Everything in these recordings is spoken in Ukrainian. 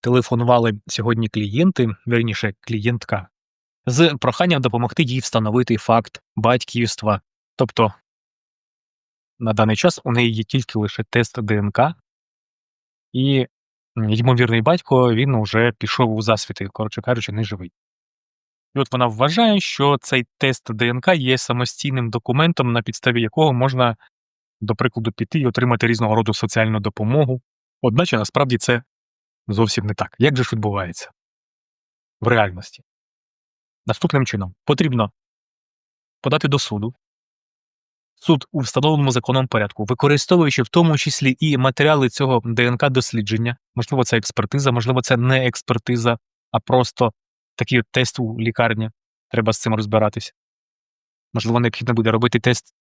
телефонували сьогодні клієнти, вірніше, клієнтка, з проханням допомогти їй встановити факт батьківства. Тобто на даний час у неї є тільки лише тест ДНК, і ймовірний батько він уже пішов у засвіти, коротше кажучи, не живий. І от вона вважає, що цей тест ДНК є самостійним документом, на підставі якого можна, до прикладу, піти і отримати різного роду соціальну допомогу. Одначе насправді це зовсім не так. Як же ж відбувається в реальності? Наступним чином потрібно подати до суду. Суд у встановленому законом порядку, використовуючи в тому числі і матеріали цього ДНК дослідження, можливо, це експертиза, можливо, це не експертиза, а просто такий тест у лікарні. Треба з цим розбиратися. Можливо, необхідно буде робити тест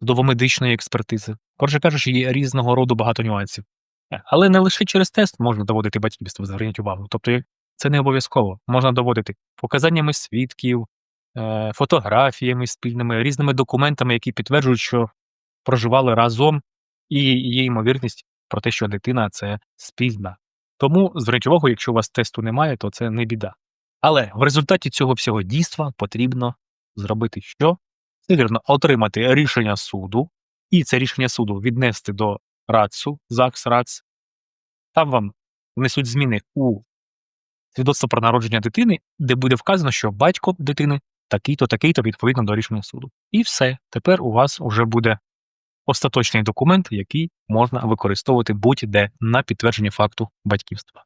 довомедичної експертизи. Коротше кажучи, є різного роду багато нюансів. Але не лише через тест можна доводити батьківство, зверніть увагу. Тобто це не обов'язково. Можна доводити показаннями свідків, е, фотографіями спільними, різними документами, які підтверджують, що проживали разом, і є ймовірність про те, що дитина це спільна. Тому зверніть увагу, якщо у вас тесту немає, то це не біда. Але в результаті цього всього дійства потрібно зробити що? Це вірно, отримати рішення суду, і це рішення суду віднести до РАЦу, ЗАГС, РАЦ. Там вам внесуть зміни у свідоцтво про народження дитини, де буде вказано, що батько дитини такий-то, такий-то відповідно до рішення суду. І все. Тепер у вас вже буде остаточний документ, який можна використовувати будь-де на підтвердження факту батьківства.